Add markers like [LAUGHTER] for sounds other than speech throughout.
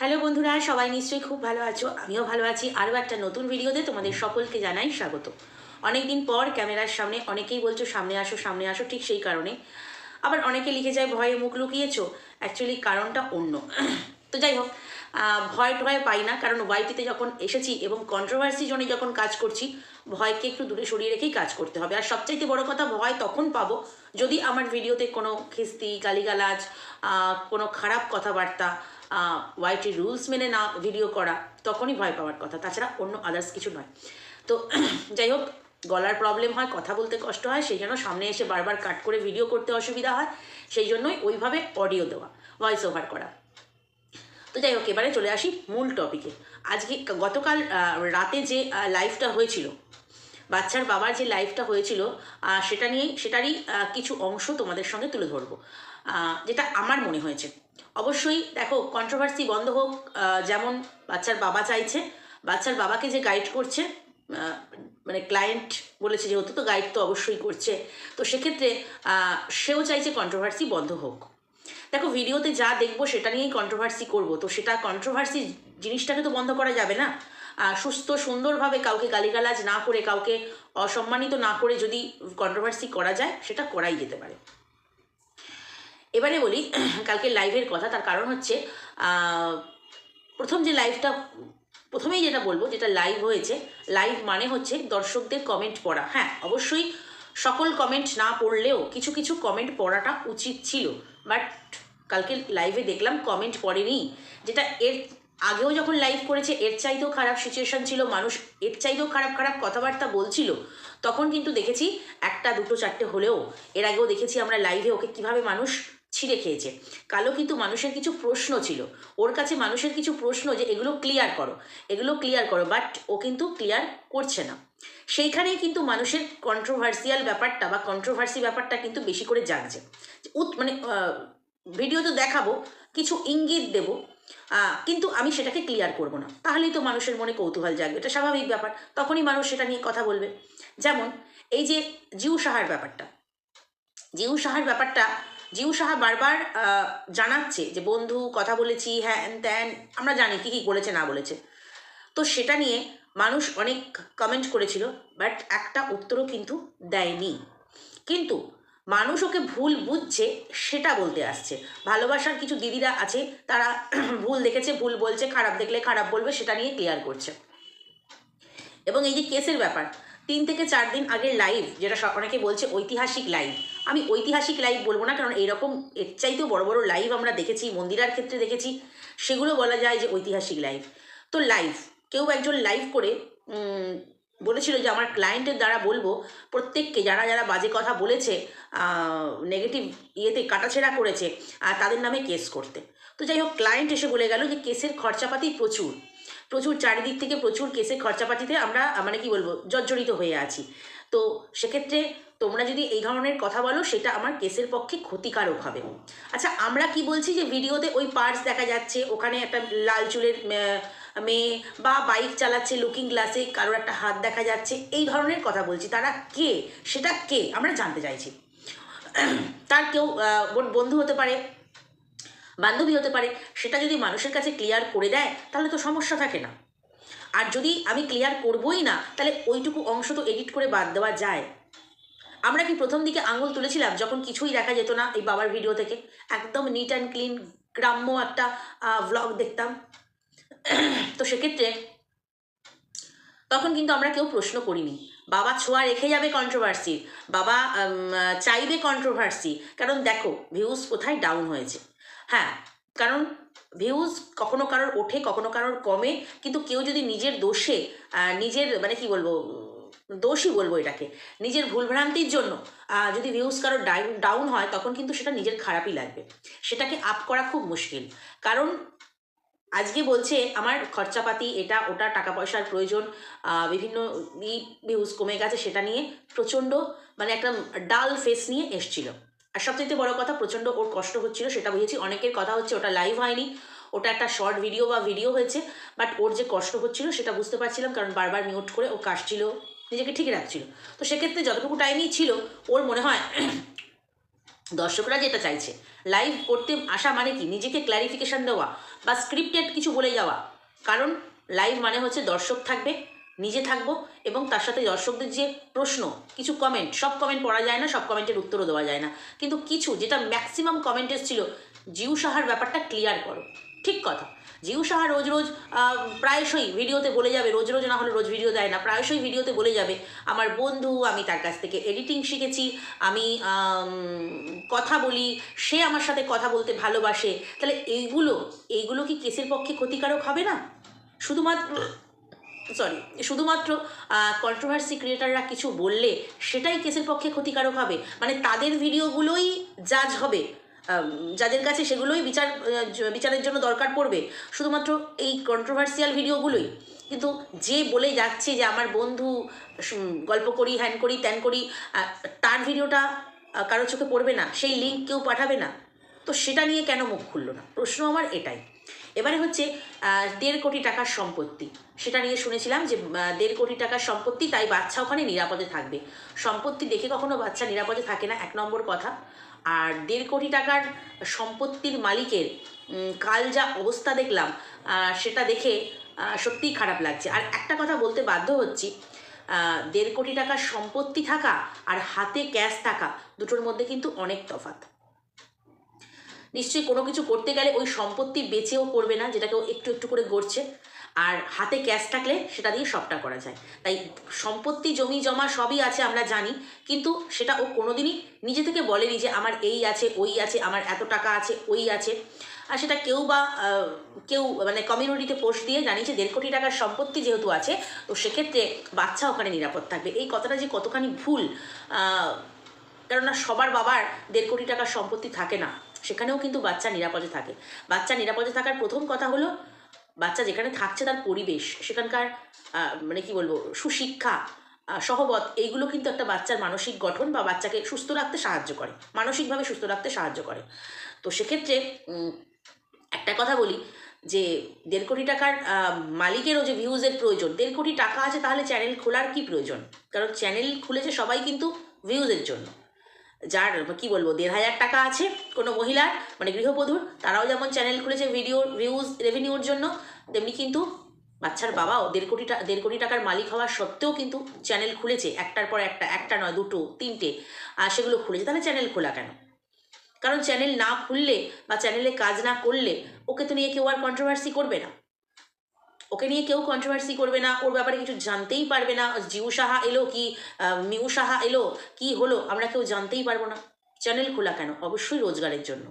Hello বন্ধুরা, সবাই নিশ্চয়ই খুব ভালো আছো। আমিও ভালো আছি। আরও একটা নতুন ভিডিওতে তোমাদের সকলকে জানাই স্বাগত। অনেকদিন পর ক্যামেরার সামনে অনেকেই বলছো, সামনে আসো সামনে আসো, ঠিক সেই কারণে। আবার অনেকে লিখে যায়, ভয়ে মুখ লুকিয়েছো? অ্যাকচুয়ালি কারণটা অন্য। তো যাই হোক ভয় টয় পাই না। কারণ ওয়াইটিতে যখন এসেছি এবং কন্ট্রোভার্সি জোনে যখন কাজ করছি, ভয়কে একটু দূরে সরিয়ে রেখেই কাজ করতে হবে। আর সবচাইতে বড় কথা, ভয় তখন পাবো যদি আমার ভিডিওতে কোনো খিস্তি, গালিগালাজ কোনো খারাপ কথাবার্তা ওয়াইটি রুলস মেনে না ভিডিও করা, তখনই ভয় পাওয়ার কথা। তাছাড়া অন্য আদার্স কিছু নয়। তো [CLEARS THROAT] যাই হোক, গলার প্রবলেম হয়, কথা বলতে কষ্ট হয়, সেই জন্য সামনে এসে বারবার কাট করে ভিডিও করতে অসুবিধা হয়, সেই জন্যই ওইভাবে অডিও দেওয়া ভয়েস ওভার করা। তো যাই হোক, এবারে চলে আসি মূল টপিকে আজকে, গতকাল রাতে যে লাইভটা হয়েছিল, বাচ্চার বাবার যে লাইফটা হয়েছিল সেটা নিয়েই, সেটারই কিছু অংশ তোমাদের সঙ্গে তুলে ধরবো। যেটা আমার মনে হয়েছে। অবশ্যই, দেখো কন্ট্রোভার্সি বন্ধ হোক যেমন বাচ্চার বাবা চাইছে, বাচ্চার বাবাকে যে গাইড করছে মানে ক্লায়েন্ট বলেছে যেহেতু, তো গাইড তো অবশ্যই করছে। তো সেক্ষেত্রে সেও চাইছে কন্ট্রোভার্সি বন্ধ হোক। দেখো, ভিডিওতে যা দেখব সেটা নিয়েই কন্ট্রোভার্সি করব। তো সেটা কন্ট্রোভার্সি জিনিসটাকে তো বন্ধ করা যাবে না। সুস্থ, সুন্দরভাবে কাউকে গালিগালাজ না করে, কাউকে অসম্মানিত না করে যদি কন্ট্রোভার্সি করা যায়, সেটা করাই যেতে পারে। এবারে বলি, কালকে লাইভের কথা, তার কারণ হচ্ছে প্রথম যে লাইভটা প্রথমেই যেটা বলব, যেটা লাইভ হয়েছে লাইভ মানে হচ্ছে দর্শকদের কমেন্ট পড়া। হ্যাঁ অবশ্যই সকল কমেন্ট না পড়লেও কিছু কিছু কমেন্ট পড়াটা উচিত ছিল। বাট কালকে লাইভে দেখলাম কমেন্ট পড়েনি, যেটা এর আগেও যখন লাইভ করেছে, এর চাইতেও খারাপ সিচুয়েশন ছিল, মানুষ এর চাইতেও খারাপ খারাপ কথাবার্তা বলছিল, তখন কিন্তু দেখেছি একটা, দুটো, চারটে হলেও, এর আগেও দেখেছি আমরা লাইভে ওকে কীভাবে মানুষ ছিঁড়ে খেয়েছে। কালো কিন্তু মানুষের কিছু প্রশ্ন ছিল। ওর কাছে মানুষের কিছু প্রশ্ন যে এগুলো ক্লিয়ার করো। এগুলো ক্লিয়ার করো বাট ও কিন্তু ক্লিয়ার করছে না। সেইখানেই কিন্তু মানুষের কন্ট্রোভার্সিয়াল ব্যাপারটা বা কন্ট্রোভার্সি ব্যাপারটা কিন্তু বেশি করে জাগছে। উত মানে ভিডিও তো দেখাবো, কিছু ইঙ্গিত দেবো কিন্তু আমি সেটাকে ক্লিয়ার করব না। তাহলেই তো মানুষের মনে কৌতূহল জাগবে। এটা স্বাভাবিক ব্যাপার। তখনই মানুষ সেটা নিয়ে কথা বলবে। যেমন, এই যে জিউ সাহার ব্যাপারটা। জিউ সাহার ব্যাপারটা জিউ সাহা বারবার জানাচ্ছে যে, বন্ধু, কথা বলেছি হ্যান ত্যান আমরা জানি কী কী বলেছে না বলেছে। তো সেটা নিয়ে মানুষ অনেক কমেন্ট করেছিল বাট একটা উত্তরও কিন্তু দেয়নি। কিন্তু মানুষ ওকে ভুল বুঝছে, সেটা বলতে আসছে। ভালোবাসার কিছু দিদিরা আছে, তারা [CLEARS THROAT] ভুল দেখেছে, ভুল বলছে, খারাপ দেখলে খারাপ বলবে, সেটা নিয়ে ক্লিয়ার করছে। এবং এই যে কেসের ব্যাপার তিন থেকে চার দিন আগের লাইভ যেটা অনেকে বলছে ঐতিহাসিক লাইভ আমি ঐতিহাসিক লাইভ বলব না, কারণ এরকম এর চাইতেও বড় বড় লাইভ আমরা দেখেছি, মন্দিরার ক্ষেত্রে দেখেছি, সেগুলো বলা যায় যে ঐতিহাসিক লাইভ তো লাইভ কেউ একজন লাইভ করে বলেছিল যে আমার ক্লায়েন্টের দ্বারা বলব, প্রত্যেককে যারা যারা বাজে কথা বলেছে নেগেটিভ ইয়েতে কাটাছেড়া করেছে তাদের নামে কেস করতে। তো যাই হোক ক্লায়েন্ট এসে বলে গেল যে কেসের খরচাপাতি প্রচুর। প্রচুর চারিদিক থেকে প্রচুর কেসের খরচাপাতিতে আমরা মানে কি বলব, জর্জরিত হয়ে আছি। তো সেক্ষেত্রে তোমরা যদি এই ধরনের কথা বলো, সেটা আমার কেসের পক্ষে ক্ষতিকারক হবে। আচ্ছা আমরা কি বলছি যে ভিডিওতে ওই পার্স দেখা যাচ্ছে, ওখানে একটা লাল চুলের মেয়ে বা বাইক চালাচ্ছে লুকিং গ্লাসে কারোর একটা হাত দেখা যাচ্ছে, এই ধরনের কথা বলছি। তারা কে? সেটা কে? আমরা জানতে চাইছি। তার কেউ বন্ধু হতে পারে বান্ধবী হতে পারে, সেটা যদি মানুষের কাছে ক্লিয়ার করে দেয়, তাহলে তো সমস্যা থাকে না। আর যদি আমি ক্লিয়ার করবই না, তাহলে ওইটুকু অংশ তো এডিট করে বাদ দেওয়া যায়। আমরা কি প্রথম দিকে আঙুল তুলেছিলাম যখন কিছুই দেখা যেত না এই বাবার ভিডিও থেকে? একদম নিট অ্যান্ড ক্লিন গ্রাম্য একটা ভ্লগ দেখতাম। তো সেক্ষেত্রে তখন কিন্তু আমরা কেউ প্রশ্ন করিনি। বাবা ছোঁয়া রেখে যাবে কন্ট্রোভার্সি বাবা চাইবে কন্ট্রোভার্সি কারণ দেখো ভিউজ কোথায় ডাউন হয়েছে? হ্যাঁ কারণ ভিউজ কখনো কারোর ওঠে, কখনো কারোর কমে, কিন্তু কেউ যদি নিজের দোষে নিজের মানে কি বলব দোষই বলব এটাকে, নিজের ভুলভ্রান্তির জন্য যদি ভিউজ কারোর ডাউন হয়, তখন কিন্তু সেটা নিজের খারাপই লাগবে। সেটাকে আপ করা খুব মুশকিল। কারণ আজকে বলছে, আমার খরচাপাতি, এটা, ওটা টাকা পয়সার প্রয়োজন বিভিন্ন ভিউজ কমে গেছে, সেটা নিয়ে প্রচণ্ড মানে একটা ডাল ফেস নিয়ে এসছিল। আর সবচেয়ে বড় কথা, প্রচণ্ড ওর কষ্ট হচ্ছিল, সেটা বুঝেছি। অনেকের কথা হচ্ছে ওটা লাইভ হয়নি, ওটা একটা শর্ট ভিডিও বা ভিডিও হয়েছে বাট ওর যে কষ্ট হচ্ছিল সেটা বুঝতে পারছিলাম, কারণ বারবার মিউট করে ও কাশছিল, নিজেকে ঠিক রাখছিল। তো সেক্ষেত্রে যতটুকু টাইমই ছিল, ওর মনে হয় [CLEARS THROAT] দর্শকরা যেটা চাইছে লাইভ করতে আসা মানে কি? নিজেকে ক্ল্যারিফিকেশন দেওয়া বা স্ক্রিপ্টেড কিছু বলে যাওয়া। কারণ লাইভ মানে হচ্ছে দর্শক থাকবে নিজে থাকব এবং তার সাথে দর্শকদের যে প্রশ্ন, কিছু কমেন্ট সব কমেন্ট পড়া যায় না, সব কমেন্টের উত্তরও দেওয়া যায় না। কিন্তু কিছু, যেটা ম্যাক্সিমাম কমেন্ট এসেছিল, জিউ সাহার ব্যাপারটা ক্লিয়ার করো। ঠিক কথা। জিউ সাহা রোজ রোজ প্রায়শই ভিডিওতে বলে যাবে, রোজ রোজ না হলে রোজ ভিডিও দেয় না, প্রায়শই ভিডিওতে বলে যাবে, আমার বন্ধু, আমি তার কাছ থেকে এডিটিং শিখেছি আমি, কথা বলি, সে আমার সাথে কথা বলতে ভালোবাসে। তাহলে এইগুলো এইগুলো কি কেসের পক্ষে ক্ষতিকারক হবে না? শুধুমাত্র সরি শুধুমাত্র কন্ট্রোভার্সি ক্রিয়েটাররা কিছু বললে সেটাই কেসের পক্ষে ক্ষতিকারক হবে। মানে তাদের ভিডিওগুলোই জাজ হবে। যাদের কাছে সেগুলোই বিচার বিচারের জন্য দরকার পড়বে। শুধুমাত্র এই কন্ট্রোভার্সিয়াল ভিডিওগুলোই। কিন্তু যে বলে যাচ্ছে যে আমার বন্ধু গল্প করি, হ্যান করি, ত্যান করি তার ভিডিওটা কারও চোখে পড়বে না, সেই লিঙ্ক কেউ পাঠাবে না। তো সেটা নিয়ে কেন মুখ খুললো না? প্রশ্ন আমার এটাই। এবারে হচ্ছে দেড় কোটি টাকার সম্পত্তি। সেটা নিয়ে শুনেছিলাম যে দেড় কোটি টাকার সম্পত্তি, তাই বাচ্চা ওখানে নিরাপদে থাকবে। সম্পত্তি দেখে কখনো বাচ্চা নিরাপদে থাকে না, এক নম্বর কথা। আর দেড় কোটি টাকার সম্পত্তির মালিকের কাল যা অবস্থা দেখলাম সেটা দেখে সত্যিই খারাপ লাগছে। আর একটা কথা বলতে বাধ্য হচ্ছি দেড় কোটি টাকার সম্পত্তি থাকা আর হাতে ক্যাশ থাকা, দুটোর মধ্যে কিন্তু অনেক তফাৎ। নিশ্চয়ই কোনো কিছু করতে গেলে ওই সম্পত্তি বেচেও করবে না যেটাকে ও একটু একটু করে গড়ছে। আর হাতে ক্যাশ থাকলে সেটা দিয়ে সবটা করা যায়। তাই সম্পত্তি, জমি, জমা সবই আছে আমরা জানি, কিন্তু সেটা ও কোনোদিনই নিজে থেকে বলেনি যে আমার এই আছে, ওই আছে, আমার এত টাকা আছে, ওই আছে। আর সেটা কেউ বা কেউ মানে কমিউনিটিতে পোস্ট দিয়ে জানি যে দেড় কোটি টাকার সম্পত্তি যেহেতু আছে, তো সেক্ষেত্রে বাচ্চা ওখানে নিরাপদ থাকবে। এই কথাটা যে কতখানি ভুল কেননা সবার বাবার দেড় কোটি টাকার সম্পত্তি থাকে না। সেখানেও কিন্তু বাচ্চা নিরাপদে থাকে। বাচ্চা নিরাপদে থাকার প্রথম কথা হলো, বাচ্চা যেখানে থাকছে তার পরিবেশ, সেখানকার মানে কি বলব, সুশিক্ষা সহবত, এইগুলো কিন্তু একটা বাচ্চার মানসিক গঠন বা বাচ্চাকে সুস্থ রাখতে সাহায্য করে, মানসিকভাবে সুস্থ রাখতে সাহায্য করে। তো সেক্ষেত্রে একটা কথা বলি যে, দেড় কোটি টাকার মালিকেরও যে ভিউজের প্রয়োজন, দেড় কোটি টাকা আছে তাহলে চ্যানেল খোলার কি প্রয়োজন? কারণ চ্যানেল খুলেছে সবাই কিন্তু ভিউজের জন্য। যার কি বলব, দেড় হাজার টাকা আছে কোনো মহিলার মানে গৃহবধূর, তারাও যেমন চ্যানেল খুলেছে ভিডিও ভিউজ রেভিনিউর জন্য, তেমনি কিন্তু বাচ্চার বাবাও দেড় কোটি টা- দেড় কোটি টাকার মালিক হওয়া সত্ত্বেও কিন্তু চ্যানেল খুলেছে, একটার পর একটা একটা নয়, দুটো, তিনটে, আর সেগুলো খুলেছে। তাহলে চ্যানেল খোলা কেন? কারণ চ্যানেল না খুললে বা চ্যানেলে কাজ না করলে ওকে তো নিয়ে কেউ আর কন্ট্রোভার্সি করবে না। ওকে নিয়ে কেউ কন্ট্রোভার্সি করবে না, ওর ব্যাপারে কিছু জানতেই পারবে না। জিউ সাহা এলো কি মিউ সাহা এলো, কি হলো, আমরা কেউ জানতেই পারব না। চ্যানেল খোলা কেন? অবশ্যই রোজগারের জন্য।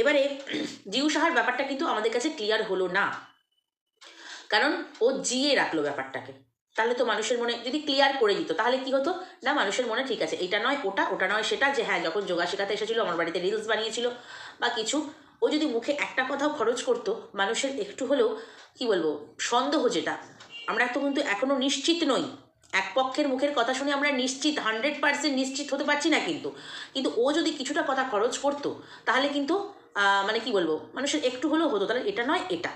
এবারে, জিউ সাহার ব্যাপারটা কিন্তু আমাদের কাছে ক্লিয়ার হলো না। কারণ ও জিয়ে রাখল ব্যাপারটাকে। তাহলে তো মানুষের মনে, যদি ক্লিয়ার করে দিত, তাহলে কি হতো? না, মানুষের মনে ঠিক আছে, এটা নয়, ওটা ওটা নয়, সেটা যে হ্যাঁ যখন যোগা শেখাতে এসেছিল, আমার বাড়িতে রিলস বানিয়েছিল বা কিছু ও যদি মুখে একটা কথাও খরচ করতো, মানুষের একটু হলেও, কি বলব, সন্দেহ যেটা, আমরা তো কিন্তু এখনও নিশ্চিত নই। এক পক্ষের মুখের কথা শুনে আমরা নিশ্চিত হান্ড্রেড পার্সেন্ট নিশ্চিত হতে পারছি না কিন্তু। কিন্তু ও যদি কিছুটা কথা খরচ করতো, তাহলে কিন্তু মানে কি বলব, মানুষের একটু হলেও হতো। তাহলে এটা নয়, এটা।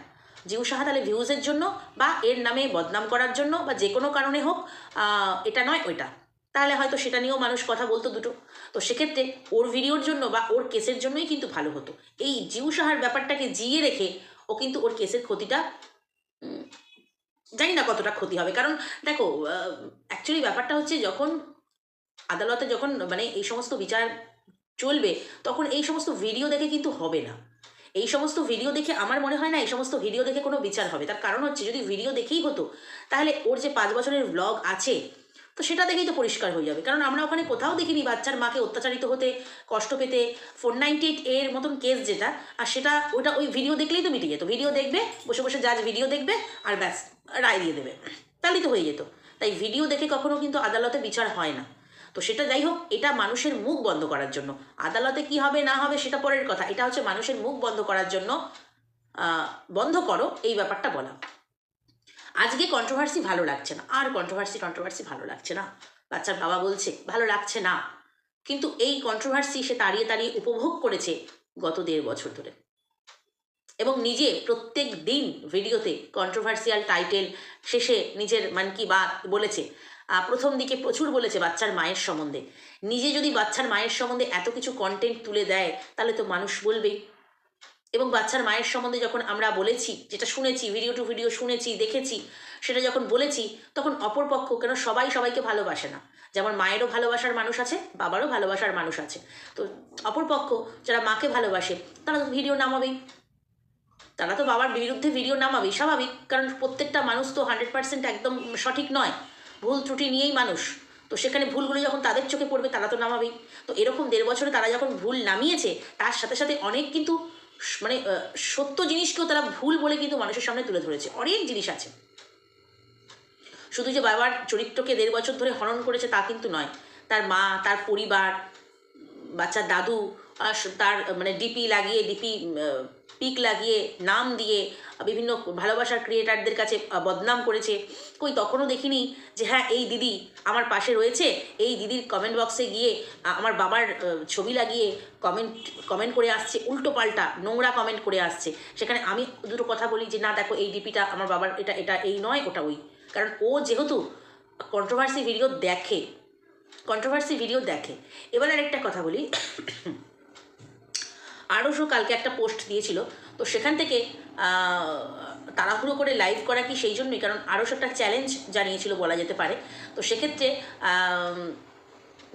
জিউ সাহা তাহলে ভিউজের জন্য বা এর নামে বদনাম করার জন্য বা যে কোনো কারণে হোক এটা নয়, ওইটা। তাহলে হয়তো সেটা নিয়েও মানুষ কথা বলতো দুটো। তো সেক্ষেত্রে ওর ভিডিওর জন্য বা ওর কেসের জন্যই কিন্তু ভালো হতো। এই জিউ সাহার ব্যাপারটাকে জিয়ে রেখে ও কিন্তু ওর কেসের ক্ষতিটা জানি না কতটা ক্ষতি হবে। কারণ দেখো অ্যাকচুয়ালি ব্যাপারটা হচ্ছে যখন আদালতে যখন মানে এই সমস্ত বিচার চলবে, তখন এই সমস্ত ভিডিও দেখে কিন্তু হবে না। এই সমস্ত ভিডিও দেখে আমার মনে হয় না এই সমস্ত ভিডিও দেখে কোনো বিচার হবে। তার কারণ হচ্ছে যদি ভিডিও দেখেই হতো, তাহলে ওর যে পাঁচ বছরের ব্লগ আছে তো সেটা দেখেই তো পরিষ্কার হয়ে যাবে। কারণ আমরা ওখানে কোথাও দেখিনি বাচ্চার মাকে অত্যাচারিত হতে, কষ্ট পেতে ফোর নাইনটি এইট এর মতন কেস যেটা, আর সেটা ওটা ওই ভিডিও দেখলেই তো মিটে যেত। ভিডিও দেখবে, বসে বসে জাজ ভিডিও দেখবে, আর ব্যাস, রায় দিয়ে দেবে। তাহলেই তো হয়ে যেত। তাই ভিডিও দেখে কখনো কিন্তু আদালতে বিচার হয় না। তো সেটা যাই হোক, এটা মানুষের মুখ বন্ধ করার জন্য। আদালতে কি হবে, না হবে, সেটা পরের কথা। এটা হচ্ছে মানুষের মুখ বন্ধ করার জন্য বন্ধ করো, এই ব্যাপারটা বলা। আজকে কন্ট্রোভার্সি ভালো লাগছে না। আর কন্ট্রোভার্সি কন্ট্রোভার্সি ভালো লাগছে না। বাচ্চার বাবা বলছে, ভালো লাগছে না। কিন্তু এই কন্ট্রোভার্সি সে তাড়িয়ে তাড়িয়ে উপভোগ করেছে গত দেড় বছর ধরে। এবং নিজে প্রত্যেক দিন ভিডিওতে কন্ট্রোভার্সিয়াল টাইটেল শেষে নিজের মান কি বাত বলেছে। প্রথম দিকে প্রচুর বলেছে বাচ্চার মায়ের সম্বন্ধে। নিজে যদি বাচ্চার মায়ের সম্বন্ধে এত কিছু কন্টেন্ট তুলে দেয়, তাহলে তো মানুষ বলবেই। এবং বাচ্চার মায়ের সম্বন্ধে যখন আমরা বলেছি, যেটা শুনেছি ভিডিও টু ভিডিও শুনেছি, দেখেছি, সেটা যখন বলেছি, তখন অপরপক্ষ কেন সবাই সবাইকে ভালোবাসে না। যেমন মায়েরও ভালোবাসার মানুষ আছে, বাবারও ভালোবাসার মানুষ আছে। তো অপরপক্ষ যারা মাকে ভালোবাসে, তারা তো ভিডিও নামাবেই। তারা তো বাবার বিরুদ্ধে ভিডিও নামাবেই, স্বাভাবিক, কারণ প্রত্যেকটা মানুষ তো হান্ড্রেড পার্সেন্ট একদম সঠিক নয়। ভুল ত্রুটি নিয়েই মানুষ। তো সেখানে ভুলগুলো যখন তাদের চোখে পড়বে, তারা তো নামাবেই। তো এরকম দেড় বছরে তারা যখন ভুল নামিয়েছে, তার সাথে সাথে অনেক কিন্তু মানে সত্য জিনিসকেও তারা ভুল বলে কিন্তু মানুষের সামনে তুলে ধরেছে। অনেক জিনিস আছে। শুধু যে বাবার চরিত্রকে দেড় বছর ধরে হনন করেছে তা কিন্তু নয়। তার মা, তার পরিবার, বাচ্চার দাদু তার মানে ডিপি লাগিয়ে ডিপি পিক লাগিয়ে, নাম দিয়ে, বিভিন্ন ভালোবাসার ক্রিয়েটারদের কাছে বদনাম করেছে। কই, তখনও দেখিনি যে হ্যাঁ এই দিদি আমার পাশে রয়েছে। এই দিদির কমেন্ট বক্সে গিয়ে আমার বাবার ছবি লাগিয়ে কমেন্ট কমেন্ট করে আসছে, উল্টো পাল্টা, নোংরা কমেন্ট করে আসছে। সেখানে আমি দুটো কথা বলি যে, না, দেখো, এই ডিপিটা আমার বাবার, এটা এটা, এই নয়, ওটা ওই। কারণ ও যেহেতু কন্ট্রোভার্সি ভিডিও দেখে কন্ট্রোভার্সি ভিডিও দেখে। এবার আরেকটা কথা বলি। আরও কালকে একটা পোস্ট দিয়েছিল। তো সেখান থেকে তাড়াহুড়ো করে লাইভ করা কি সেই জন্যই? কারণ আরও একটা চ্যালেঞ্জ জানিয়েছিল বলা যেতে পারে। তো সেক্ষেত্রে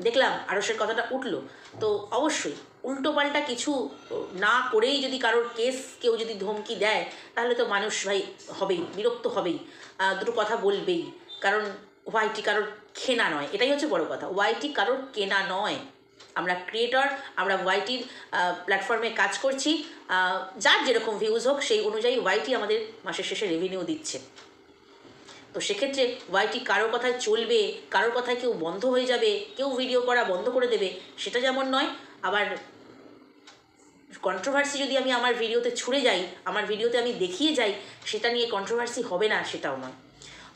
দেখলাম আরসের কথাটা উঠল। তো অবশ্যই উল্টোপাল্টা কিছু না করেই যদি কারোর কেস কেউ যদি ধমকি দেয়, তাহলে তো মানুষ ভাই হবেই, বিরক্ত হবেই দুটো কথা বলবেই। কারণ ওয়াইটি কারোর কেনা নয়। এটাই হচ্ছে বড় কথা। ওয়াইটি কারোর কেনা নয়। আমরা ক্রিয়েটর আমরা ওয়াইটির প্ল্যাটফর্মে কাজ করছি। যার যেরকম ভিউজ হোক, সেই অনুযায়ী ওয়াইটি আমাদের মাসের শেষে রেভিনিউ দিচ্ছে। তো সেক্ষেত্রে ওয়াইটি কারোর কথায় চলবে কারোর কথায় কেউ বন্ধ হয়ে যাবে, কেউ ভিডিও করা বন্ধ করে দেবে, সেটা যেমন নয়, আবার কন্ট্রোভার্সি যদি আমি আমার ভিডিওতে ছুড়ে যাই, আমার ভিডিওতে আমি দেখিয়ে যাই, সেটা নিয়ে কন্ট্রোভার্সি হবে না, সেটাও নয়।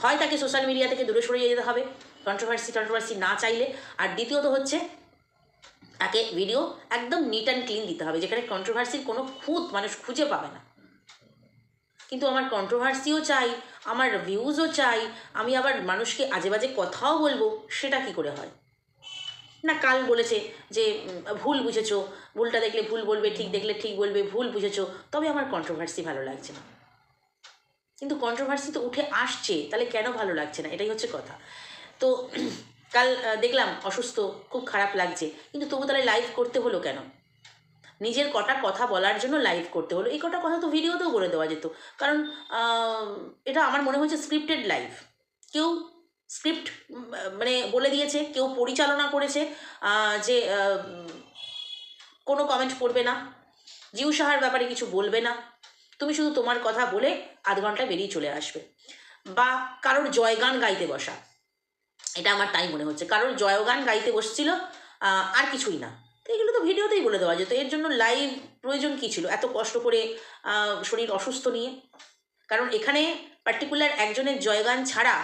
হয় তাকে সোশ্যাল মিডিয়া থেকে দূরে সরে যেতে হবে কন্ট্রোভার্সি কন্ট্রোভার্সি না চাইলে। আর দ্বিতীয়ত হচ্ছে তাকে ভিডিও একদম নিট অ্যান্ড ক্লিন দিতে হবে, যেখানে কন্ট্রোভার্সির কোনো খুঁত মানুষ খুঁজে পাবে না। কিন্তু আমার কন্ট্রোভার্সিও চাই, আমার ভিউজও চাই, আমি আবার মানুষকে আজে বাজে কথাও বলব, সেটা কি করে হয়? না, কাল বলেছে যে ভুল বুঝেছ, ভুলটা দেখলে ভুল বলবে, ঠিক দেখলে ঠিক বলবে, ভুল বুঝেছ, তবে আমার কন্ট্রোভার্সি ভালো লাগছে না। কিন্তু কন্ট্রোভার্সি তো উঠে আসছে, তাহলে কেন ভালো লাগছে না? এটাই হচ্ছে কথা। তো কাল দেখলাম অসুস্থ, খুব খারাপ লাগছে। কিন্তু তবু তাহলে লাইভ করতে হলো কেন? নিজের কটা কথা বলার জন্য লাইভ করতে হলো। এই কটা কথা তো ভিডিওতেও বলে দেওয়া যেত। কারণ এটা আমার মনে হয়েছে স্ক্রিপ্টেড লাইভ কেউ স্ক্রিপ্ট মানে বলে দিয়েছে, কেউ পরিচালনা করেছে যে কোনো কমেন্ট পড়বে না, জিউ সাহার ব্যাপারে কিছু বলবে না। তুমি শুধু তোমার কথা বলে আধ ঘণ্টা বেরিয়ে চলে আসবে। বা কারোর জয়গান গাইতে বসা। এটা আমার তাই মনে হচ্ছে। কারোর জয়গান গাইতে বসছিল আর কিছুই না। এগুলো তো ভিডিওতেই বলে দেওয়া যেত এর জন্য লাইভ প্রয়োজন কী ছিল? এত কষ্ট করে শরীর অসুস্থ নিয়ে? কারণ এখানে পার্টিকুলার একজনের জয়গান ছাড়া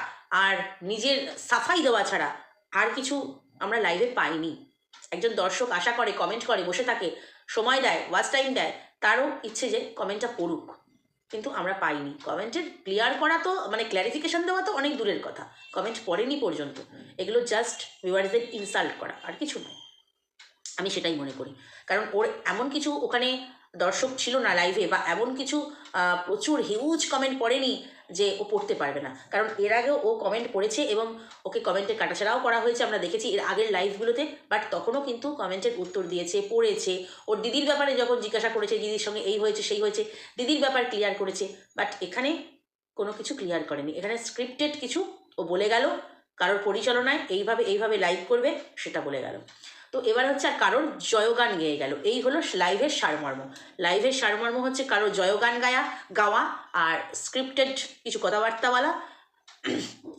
আর নিজের সাফাই দেওয়া ছাড়া আর কিছু আমরা লাইভে পাইনি। একজন দর্শক আশা করে কমেন্ট করে, বসে থাকে, সময় দেয় ওয়াচ টাইম দেয়, তারও ইচ্ছে যে কমেন্টটা পড়ুক কিন্তু আমরা পাইনি। কমেন্টের ক্লিয়ার করা তো মানে ক্ল্যারিফিকেশন দেওয়া তো অনেক দূরের কথা। কমেন্ট পড়েনি পর্যন্ত। এগুলো জাস্ট ভিউয়ার্সদের ইনসাল্ট করা, আর কিছু নয়। আমি সেটাই মনে করি। কারণ ওর এমন কিছু ওখানে দর্শক ছিল না লাইভে বা এমন কিছু প্রচুর হিউজ কমেন্ট পড়েনি যে ও পড়তে পারবে না। কারণ এর আগেও ও কমেন্ট পড়েছে এবং ওকে কমেন্টে কাটাছাড়াও করা হয়েছে, আমরা দেখেছি এর আগের লাইভগুলোতে বাট তখনও কিন্তু কমেন্টের উত্তর দিয়েছে, পড়েছে। ওর দিদির ব্যাপারে যখন জিজ্ঞাসা করেছে, দিদির সঙ্গে এই হয়েছে, সেই হয়েছে, দিদির ব্যাপার ক্লিয়ার করেছে বাট এখানে কোনো কিছু ক্লিয়ার করেনি। এখানে স্ক্রিপ্টেড কিছু ও বলে গেল, কারোর পরিচালনায় এইভাবে এইভাবে লাইভ করবে, সেটা বলে গেল। তো এবার হচ্ছে আর কারোর জয়গান গেয়ে গেল। এই হলো লাইভের সারমর্ম। লাইভের সারমর্ম হচ্ছে কারোর জয়গান গায়া, গাওয়া আর স্ক্রিপ্টেড কিছু কথাবার্তা বলা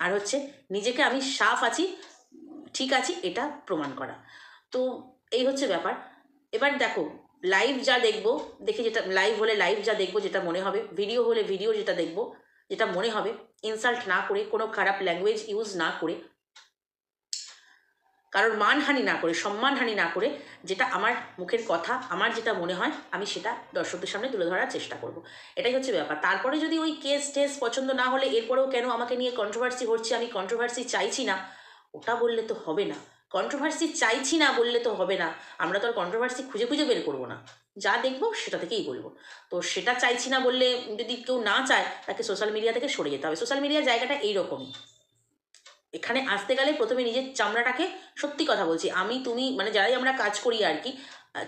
আর হচ্ছে নিজেকে আমি সাফ আছি, ঠিক আছি, এটা প্রমাণ করা। তো এই হচ্ছে ব্যাপার। এবার দেখো লাইভ যা দেখব, দেখি যেটা লাইভ হলে লাইভ যা দেখব যেটা মনে হবে ভিডিও হলে ভিডিও যেটা দেখব যেটা মনে হবে ইনসাল্ট না করে, কোনো খারাপ ল্যাঙ্গুয়েজ ইউজ না করে কারোর মানহানি না করে, সম্মানহানি না করে যেটা আমার মুখের কথা, আমার যেটা মনে হয়, আমি সেটা দর্শকদের সামনে তুলে ধরার চেষ্টা করব। এটাই হচ্ছে ব্যাপার। তারপরে যদি ওই কেস টেস পছন্দ না হলে এরপরেও কেন আমাকে নিয়ে কন্ট্রোভার্সি হচ্ছে, আমি কন্ট্রোভার্সি চাইছি না? ওটা বললে তো হবে না। কন্ট্রোভার্সি চাইছি না বললে তো হবে না। আমরা তো আর কন্ট্রোভার্সি খুঁজে খুঁজে বের করব না। যা দেখব সেটা থেকেই বলব। তো সেটা চাইছি না বললে যদি কেউ না চায়, তাকে সোশ্যাল মিডিয়া থেকে সরে যেতে হবে। সোশ্যাল মিডিয়া জায়গাটা এইরকমই। এখানে আসতে গেলে প্রথমে নিজের চামড়াটাকে সত্যি কথা বলছি, আমি, তুমি মানে যারাই আমরা কাজ করি আর কি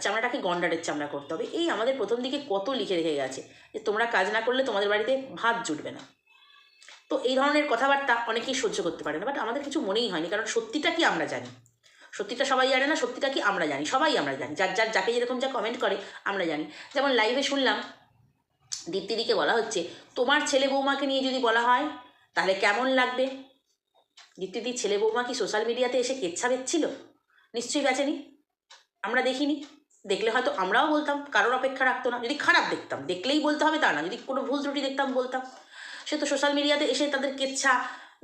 চামড়াটাকে গন্ডারের চামড়া করতে হবে। এই আমাদের প্রথম দিকে কত লিখে রেখে গেছে যে তোমরা কাজ না করলে তোমাদের বাড়িতে ভাত জুটবে না। তো এই ধরনের কথাবার্তা অনেকেই সহ্য করতে পারে না বাট আমাদের কিছু মনেই হয়নি, কারণ সত্যিটা কি আমরা জানি? সত্যিটা সবাই জানে না, সত্যিটা কি আমরা জানি? সবাই আমরা জানি, যার যার, যাকে যেরকম যা কমেন্ট করে, আমরা জানি। যেমন লাইভে শুনলাম, দীপ্তিদিকে বলা হচ্ছে, তোমার ছেলে বৌমাকে নিয়ে যদি বলা হয়, তাহলে কেমন লাগবে? দীপ্তিদির ছেলে বৌমা কি সোশ্যাল মিডিয়াতে এসে কেচ্ছা বেচছিল? নিশ্চয়ই বেচেনি আমরা দেখিনি। দেখলে হয়তো আমরাও বলতাম, কারোর অপেক্ষা রাখতো না। যদি খারাপ দেখতাম, দেখলেই বলতে হবে তা না। যদি কোনো ভুল ত্রুটি দেখতাম, বলতাম। সে তো সোশ্যাল মিডিয়াতে এসে তাদের কেচ্ছা,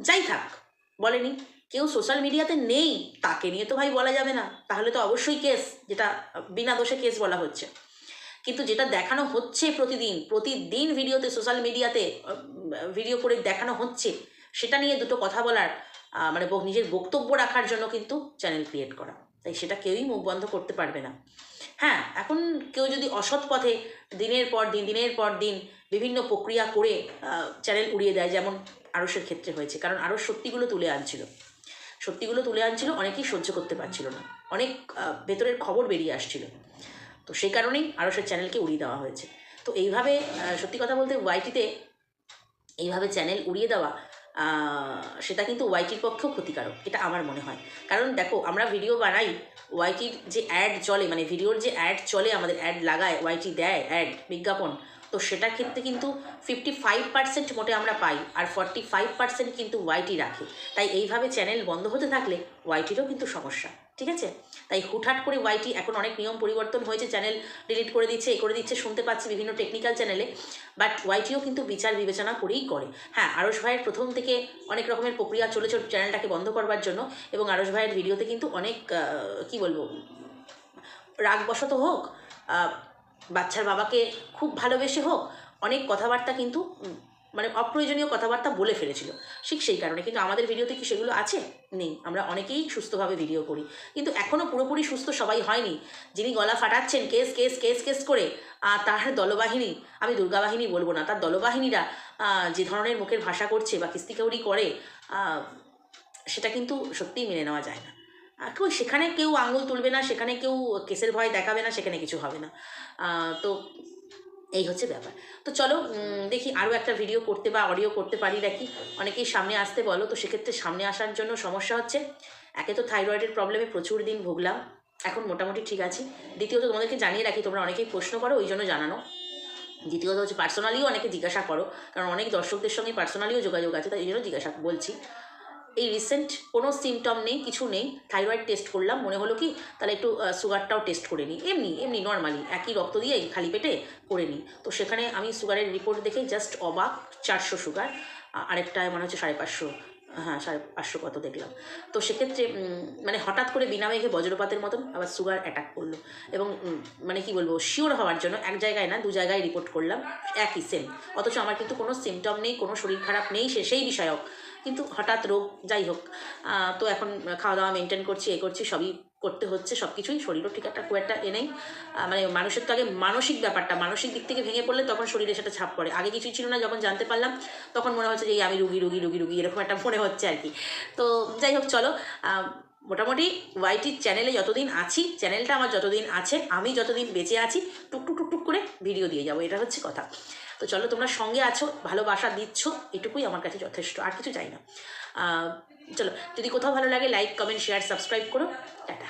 যাই থাক, বলেনি। কেউ সোশ্যাল মিডিয়াতে নেই, তাকে নিয়ে তো ভাই বলা যাবে না। তাহলে তো অবশ্যই কেস যেটা বিনা দোষে কেস বলা হচ্ছে। কিন্তু যেটা দেখানো হচ্ছে প্রতিদিন প্রতিদিন ভিডিওতে সোশ্যাল মিডিয়াতে ভিডিও করে দেখানো হচ্ছে সেটা নিয়ে দুটো কথা বলার মানে নিজের বক্তব্য রাখার জন্য কিন্তু চ্যানেল ক্রিয়েট করা। তাই সেটা কেউই মুখ বন্ধ করতে পারবে না। হ্যাঁ এখন কেউ যদি অসৎ পথে দিনের পর দিন, দিনের পর দিন বিভিন্ন প্রক্রিয়া করে চ্যানেল উড়িয়ে দেয়, যেমন আরসের ক্ষেত্রে হয়েছে। কারণ আরও সত্যিগুলো তুলে আনছিল। সত্যিগুলো তুলে আনছিল, অনেকেই সহ্য করতে পারছিল না। অনেক ভেতরের খবর বেরিয়ে আসছিল। তো সেই কারণেই আরসের চ্যানেলকে উড়িয়ে দেওয়া হয়েছে। তো এইভাবে সত্যি কথা বলতে ওয়াইটিতে এইভাবে চ্যানেল উড়িয়ে দেওয়া সেটা কিন্তু ওয়াইটির পক্ষেও ক্ষতিকারক, এটা আমার মনে হয়। কারণ দেখো, আমরা ভিডিও বানাই ওয়াইটির যে অ্যাড চলে মানে ভিডিওর যে অ্যাড চলে, আমাদের অ্যাড লাগায় ওয়াইটি দেয় অ্যাড বিজ্ঞাপন, তো সেটার ক্ষেত্রে কিন্তু ফিফটি ফাইভ পার্সেন্ট মোটে আমরা পাই, আর ফর্টি ফাইভ পার্সেন্ট কিন্তু ওয়াইটি রাখে। তাই এইভাবে চ্যানেল বন্ধ হতে থাকলে ওয়াইটিরও কিন্তু সমস্যা। ঠিক আছে? তাই হুটহাট করে ওয়াইটি এখন অনেক নিয়ম পরিবর্তন হয়েছে চ্যানেল ডিলিট করে দিচ্ছে, এ করে দিচ্ছে, শুনতে পাচ্ছি বিভিন্ন টেকনিক্যাল চ্যানেলে বাট ওয়াইটিও কিন্তু বিচার বিবেচনা করেই করে। হ্যাঁ আরস ভাইয়ের প্রথম থেকে অনেক রকমের প্রক্রিয়া চলেছে চ্যানেলটাকে বন্ধ করবার জন্য, এবং আরস ভাইয়ের ভিডিওতে কিন্তু অনেক কি বলব, রাগবশত হোক বাচ্চার বাবাকে খুব ভালোবেসে হোক, অনেক কথাবার্তা কিন্তু মানে অপ্রয়োজনীয় কথাবার্তা বলে ফেলেছিল। ঠিক সেই কারণে। কিন্তু আমাদের ভিডিওতে কি সেগুলো আছে? নেই। আমরা অনেকেই সুস্থভাবে ভিডিও করি। কিন্তু এখনও পুরোপুরি সুস্থ সবাই হয়নি। যিনি গলা ফাটাচ্ছেন, কেস কেস কেস কেস করে তার দলবাহিনী, আমি দুর্গা বাহিনী বলব না, তার দলবাহিনীরা যে ধরনের মুখের ভাষা করছে বা কিস্তিকাউরি করে সেটা কিন্তু সত্যিই মেনে নেওয়া যায় না। কেউ সেখানে কেউ আঙুল তুলবে না, সেখানে কেউ কেসের ভয় দেখাবে না, সেখানে কিছু হবে না। তো এই হচ্ছে ব্যাপার। তো চলো দেখি আরও একটা ভিডিও করতে বা অডিও করতে পারি নাকি? অনেকেই সামনে আসতে বলো, তো সেক্ষেত্রে সামনে আসার জন্য সমস্যা হচ্ছে। একে তো থাইরয়েডের প্রবলেমে প্রচুর দিন ভুগলাম। এখন মোটামুটি ঠিক আছি। দ্বিতীয়ত তোমাদেরকে জানিয়ে রাখি, তোমরা অনেকেই প্রশ্ন করো, ওই জন্য জানানো। দ্বিতীয়ত হচ্ছে পার্সোনালিও অনেকে জিজ্ঞাসা করো, কারণ অনেক দর্শকদের সঙ্গে পার্সোনালিও যোগাযোগ আছে, তাই এই জন্য জিজ্ঞাসা বলছি। এই রিসেন্ট কোনো সিমটম নেই, কিছু নেই। থাইরয়েড টেস্ট করলাম, মনে হলো কি, তাহলে একটু সুগারটাও টেস্ট করে নিই। এমনি এমনি নর্মালি একই রক্ত দিয়ে খালি পেটে করে নিই। তো সেখানে আমি সুগারের রিপোর্ট দেখে জাস্ট অবাক, চারশো সুগার আরেকটায় মনে হচ্ছে সাড়ে পাঁচশো হ্যাঁ সাড়ে পাঁচশো কত দেখলাম। তো সেক্ষেত্রে মানে হঠাৎ করে বিনা মেঘে বজ্রপাতের মতন আবার সুগার অ্যাটাক করল। এবং মানে কি বলব শিওর হওয়ার জন্য এক জায়গায় না, দু জায়গায় রিপোর্ট করলাম, একই সেম অথচ আমার কিন্তু কোনো সিমটম নেই, কোনো শরীর খারাপ নেই, সে সেই বিষয়ক কিন্তু হঠাৎ রোগ যাই হোক তো এখন খাওয়া দাওয়া মেনটেন করছি, এ করছি, সবই করতে হচ্ছে সব কিছুই শরীরও ঠিক একটা, খুব একটা এ নেই। মানে মানুষের তো আগে মানসিক ব্যাপারটা, মানসিক দিক থেকে ভেঙে পড়লে তখন শরীরে সেটা ছাপ পড়ে। আগে কিছুই ছিল না, যখন জানতে পারলাম, তখন মনে হচ্ছে যে, এই আমি রুগী রুগী রুগী রুগী, এরকম একটা মনে হচ্ছে আর কি। তো যাই হোক, চলো মোটামুটি ওয়াইটির চ্যানেলে যতদিন আছি চ্যানেলটা আমার যতদিন আছে, আমি যতদিন বেঁচে আছি টুক টুক টুক টুক করে ভিডিও দিয়ে যাব, এটা হচ্ছে কথা। তো চলো তোমরা সঙ্গে আছো, ভালোবাসা দিচ্ছ, এটুকুই আমার কাছে যথেষ্ট, আর কিছু চাই না। চলো, যদি কোথাও ভালো লাগে লাইক কমেন্ট শেয়ার সাবস্ক্রাইব করো। টাটা।